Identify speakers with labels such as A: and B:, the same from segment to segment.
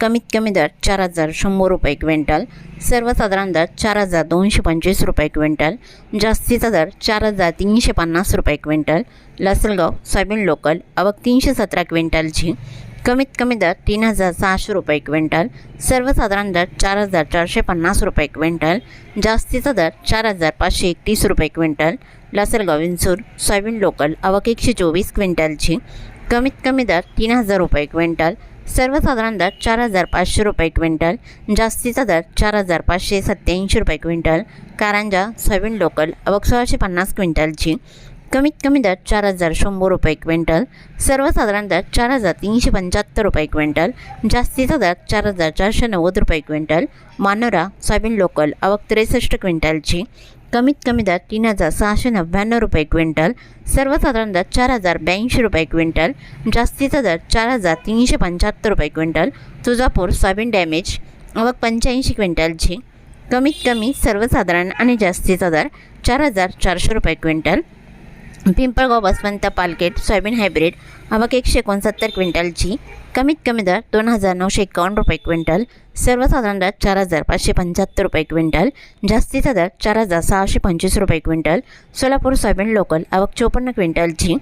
A: कमीत कमी दर चार हजार शंभर रुपये क्विंटल सर्वसाधारण दर चार हजार दोनशे पंचवीस रुपये क्विंटल जास्तीचा दर चार हजार तीनशे पन्नास रुपये क्विंटल लासलगाव सोयाबीन लोकल आवक तीनशे सतरा क्विंटलची कमीत कमी दर तीन हजार सहाशे रुपये क्विंटल सर्वसाधारण दर चार हजार चारशे पन्नास रुपये क्विंटल जास्तीचा दर चार हजार पाचशे एकतीस रुपये quintal Lasalgaon Vinchur soybean local आवक एकशे चोवीस क्विंटलची कमीत कमी दर तीन हजार रुपये क्विंटल सर्वसाधारण दर चार हजार पाचशे रुपये क्विंटल जास्तीचा दर चार हजार पाचशे सत्याऐंशी रुपये क्विंटल कारंजा सोयाबीन लोकल आवक सोळाशे पन्नास क्विंटलची कमीत कमी दर चार हजार शंभर रुपये क्विंटल सर्वसाधारण दर चार हजार तीनशे पंच्याहत्तर रुपये क्विंटल जास्तीचा दर चार हजार चारशे नव्वद रुपये क्विंटल मानोरा सोयाबीन लोकल आवक त्रेसष्ट क्विंटलची कमीत कमी दर तीन हजार सहाशे नव्याण्णव रुपये क्विंटल सर्वसाधारण दर चार हजार ब्याऐंशी रुपये क्विंटल जास्तीचा दर चार हजार तीनशे पंच्याहत्तर रुपये क्विंटल तुळजापूर सोयाबीन डॅमेज आवक पंच्याऐंशी क्विंटलची कमीत कमी सर्वसाधारण आणि जास्तीचा दर चार हजार चारशे रुपये क्विंटल पिंपळगाव बसवंत पालकेट सोयाबीन हायब्रिड आवक एकशे एकोणसत्तर क्विंटलची कमीत कमी दर दोन हजार नऊशे एकावन्न रुपये क्विंटल सर्वसाधारण दर चार हजार पाचशे पंच्याहत्तर रुपये क्विंटल जास्तीचा दर चार हजार सहाशे पंचवीस रुपये क्विंटल सोलापूर सोयाबीन लोकल आवक चोपन्न क्विंटलची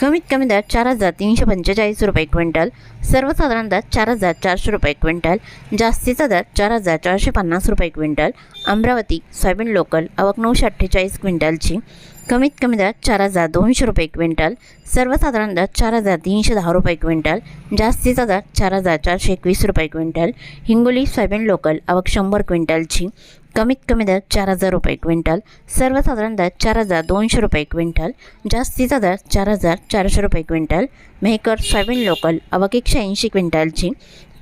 A: कमीत कमी दर चार हजार तीनशे पंचेचाळीस रुपये क्विंटल सर्वसाधारण दर चार हजार चारशे रुपये क्विंटल जास्तीचा दर चार हजार चारशे पन्नास रुपये क्विंटल अमरावती सोयाबीन लोकल आवक नऊशे अठ्ठेचाळीस क्विंटलची कमीत कमी दर चार हजार दोनशे रुपये क्विंटल सर्वसाधारण दर चार हजार तीनशे दहा रुपये क्विंटल जास्तीचा दर चार हजार चारशे एकवीस रुपये क्विंटल हिंगोली सोयाबीन लोकल आवक शंभर क्विंटलची कमीत कमी दर चार हजार रुपये क्विंटल सर्वसाधारण दर चार हजार दोनशे रुपये क्विंटल जास्तीचा दर चार हजार चारशे रुपये क्विंटल मेहकर सोयाबीन लोकल आवक एकशे ऐंशी क्विंटलची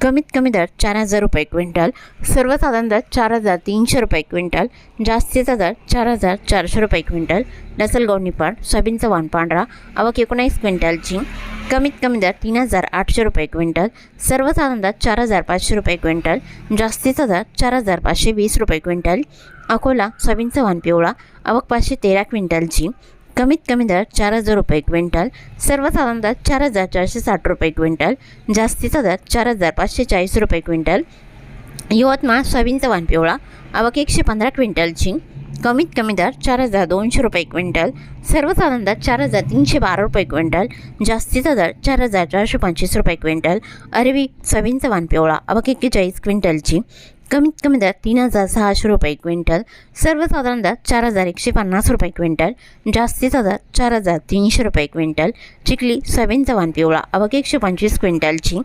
A: कमीत कमी दर चार हजार रुपये क्विंटल सर्वसाधारण दर चार हजार तीनशे रुपये क्विंटल जास्तीचा दर चार हजार चारशे रुपये क्विंटल लसलगाव निपाड सोयाबीनचा वाण पांढरा आवक एकोणीस क्विंटलची कमीत कमी दर तीन हजार आठशे रुपये क्विंटल सर्वसाधारण दर चार हजार पाचशे रुपये क्विंटल जास्तीचा दर चार हजार पाचशे वीस रुपये क्विंटल अकोला सोयाबीनचा वाण पिवळा आवक पाचशे तेरा क्विंटलची कमीत कमी दर चार हजार रुपये क्विंटल सर्वसाधारण दर चार हजार चारशे साठ रुपये क्विंटल जास्तीचा दर चार हजार पाचशे चाळीस रुपये क्विंटल यवतमाळ सोयाबीनचा वाण पिवळा आवक एकशे पंधरा क्विंटलची कमीत कमी दर चार हजार दोनशे रुपये क्विंटल सर्वसाधारण दर चार हजार तीनशे बारा रुपये क्विंटल जास्तीचा दर चार हजार चारशे पंचवीस रुपये क्विंटल अरवी सोयाबीनचा वाण पिवळा आवक एक्केचाळीस क्विंटलची कमीत कमी दर तीन हजार सहाशे रुपये क्विंटल सर्वसाधारण दर चार हजार एकशे पन्नास रुपये क्विंटल जास्तीचा दर चार हजार तीनशे रुपये क्विंटल चिखली सोयाबीनचा वाण पिवळा अवघे एकशे पंचवीस क्विंटलची.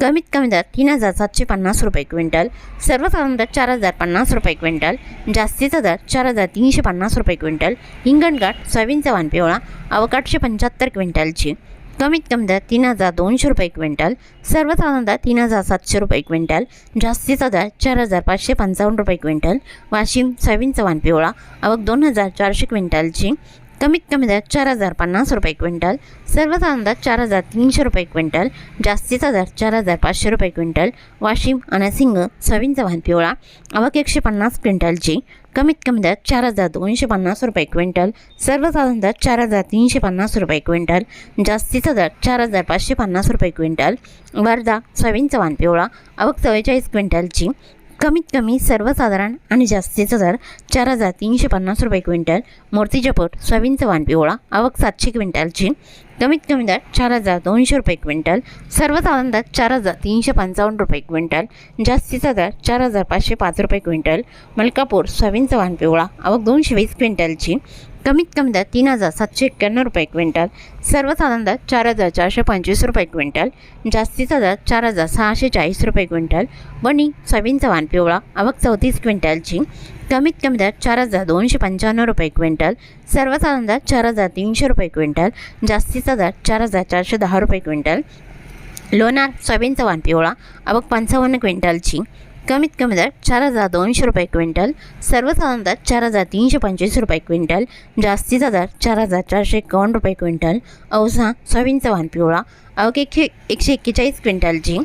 A: कमीत कमी दर तीन हजार सातशे पन्नास रुपये क्विंटल सर्वसाधारण दर चार हजार पन्नास रुपये क्विंटल जास्तीचा दर चार हजार तीनशे पन्नास रुपये क्विंटल हिंगणघाट सोयाबीनचा वाण पिवळा अवकाठशे पंच्याहत्तर क्विंटलची. कमीत कमी दर तीन हजार दोनशे रुपये क्विंटल सर्वसाधारण दर तीन हजार सातशे रुपये क्विंटल जास्तीचा दर चार हजार पाचशे पंचावन्न रुपये क्विंटल वाशिम सोयाबीन चव्हाण पिवळा आवक दोन हजार चारशे क्विंटलची कमीत कमी दर चार हजार पन्नास रुपये क्विंटल सर्वसाधारण दर चार हजार तीनशे रुपये क्विंटल जास्तीचा दर चार हजार पाचशे रुपये क्विंटल वाशिम अनसिंग सोयाबीनचा वाहन पिवळा आवक एकशे पन्नास क्विंटलची कमीत कमी दर चार हजार दोनशे पन्नास रुपये क्विंटल सर्वसाधारण दर चार हजार तीनशे पन्नास रुपये क्विंटल जास्तीचा दर चार हजार पाचशे पन्नास रुपये क्विंटल वर्धा सोयाबीनचा वाण पिवळा आवक चव्वेचाळीस क्विंटलची कमीत कमी सर्वसाधारण आणि जास्तीचा दर चार हजार तीनशे पन्नास रुपये क्विंटल मूर्तिजापूर सोयाबीनचा वाण पिवळा आवक सातशे क्विंटलची. कमीत कमी दर चार हजार दोनशे रुपये क्विंटल सर्वसाधारण दर चार हजार तीनशे पंचावन्न रुपये क्विंटल जास्तीचा दर चार हजार पाचशे पाच रुपये क्विंटल मलकापूर सोयाबीनचा वाण पिवळा आवक दोनशे वीस क्विंटलची. कमीत कमी दर तीन हजार सातशे एक्क्याण्णव रुपये क्विंटल सर्वसाधारण दर चार हजार चारशे पंचवीस रुपये क्विंटल जास्तीचा दर चार हजार सहाशे चाळीस रुपये क्विंटल बनी सोयाबीनचा वाण पिवळा आवक चौतीस क्विंटलची कमीत कमी दर चार हजार दोनशे पंच्याण्णव रुपये क्विंटल सर्वसाधारण दर चार हजार तीनशे रुपये क्विंटल जास्तीचा दर चार हजार चारशे दहा रुपये क्विंटल लोणार सोयाबीनचा वाण पिवळा आवक पंचावन्न क्विंटलची कमीत कमी दर चार हजार दोनशे रुपये क्विंटल सर्वसाधारण दर चार हजार तीनशे पंचवीस रुपये क्विंटल जास्तीचा दर चार हजार चारशे एकावन्न रुपये क्विंटल औसा सोयाबीनचा वाहन पिवळा आवक एकशे एकशे एक्केचाळीस क्विंटलची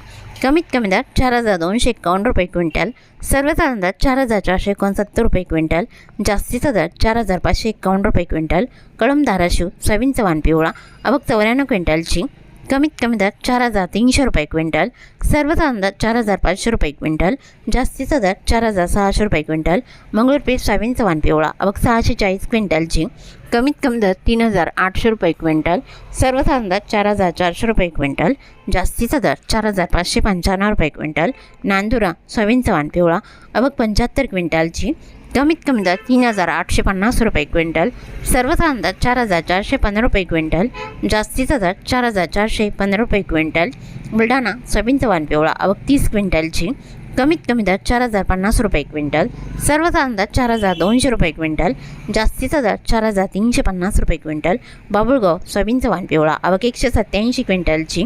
A: कमीत कमी दर चार हजार दोनशे एकावन्न रुपये क्विंटल सर्वसाधारण दर चार हजार चारशे एकोणसत्तर रुपये क्विंटल जास्तीचा दर चार हजार पाचशे एकावन्न रुपये क्विंटल कळम धाराशिव सोयाबीनचा वाहन पिवळा आवक चौऱ्याण्णव क्विंटलची कमीत कमी दर चार हजार तीनशे रुपये क्विंटल सर्वसाधारण दर चार हजार पाचशे रुपये क्विंटल जास्तीचा दर चार हजार सहाशे रुपये क्विंटल मंगळूर पीठ सोयाबीनचा वाण पिवळा अवघ सहाशे चाळीस क्विंटलची कमीत कमी दर तीन हजार आठशे रुपये क्विंटल सर्वसाधारण दर चार हजार चारशे रुपये क्विंटल जास्तीचा दर चार हजार पाचशे पंच्याण्णव रुपये क्विंटल नांदुरा सोयाबीन चव्हाण पिवळा अवघ पंच्याहत्तर क्विंटलची कमीत कमी दर तीन हजार आठशे पन्नास रुपये क्विंटल सर्वसाधारण दर चार हजार चारशे पंधरा रुपये क्विंटल जास्तीचा दर चार हजार चारशे पंधरा रुपये क्विंटल बुलढाणा सोयाबीनचा वाण पिवळा अवघ तीस क्विंटलची कमीत कमी दर चार हजार पन्नास रुपये क्विंटल सर्वसाधारण दर चार हजार दोनशे रुपये क्विंटल जास्तीचा दर चार हजार तीनशे पन्नास रुपये क्विंटल बाबुळगाव सोयाबीनचा वाण पिवळा अवघ एकशे सत्त्याऐंशी क्विंटलची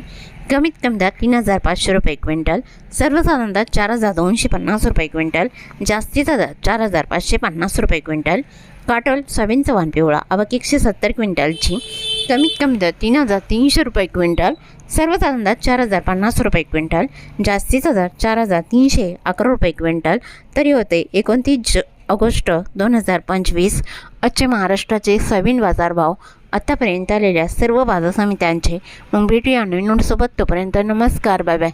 A: कमीत कमी दर तीन हजार पाचशे रुपये क्विंटल सर्वसाधारण दर चार हजार दोनशे पन्नास रुपये क्विंटल जास्तीचा दर चार हजार पाचशे पन्नास रुपये क्विंटल काटोल सोयाबीनचा वाण पिवळा अवघ एकशे सत्तर क्विंटलची कमीत कमी दर तीन हजार तीनशे रुपये क्विंटल सर्वच अंदाज चार हजार पन्नास रुपये क्विंटल जास्तीचा दर चार हजार तीनशे अकरा रुपये क्विंटल तरी होते एकोणतीस ज ऑगस्ट दोन हजार पंचवीस आजचे महाराष्ट्राचे सवीन बाजारभाव आतापर्यंत आलेल्या सर्व बाजार समित्यांचे मग भेटूया नवीन नोटसोबत तोपर्यंत नमस्कार बाय बाय.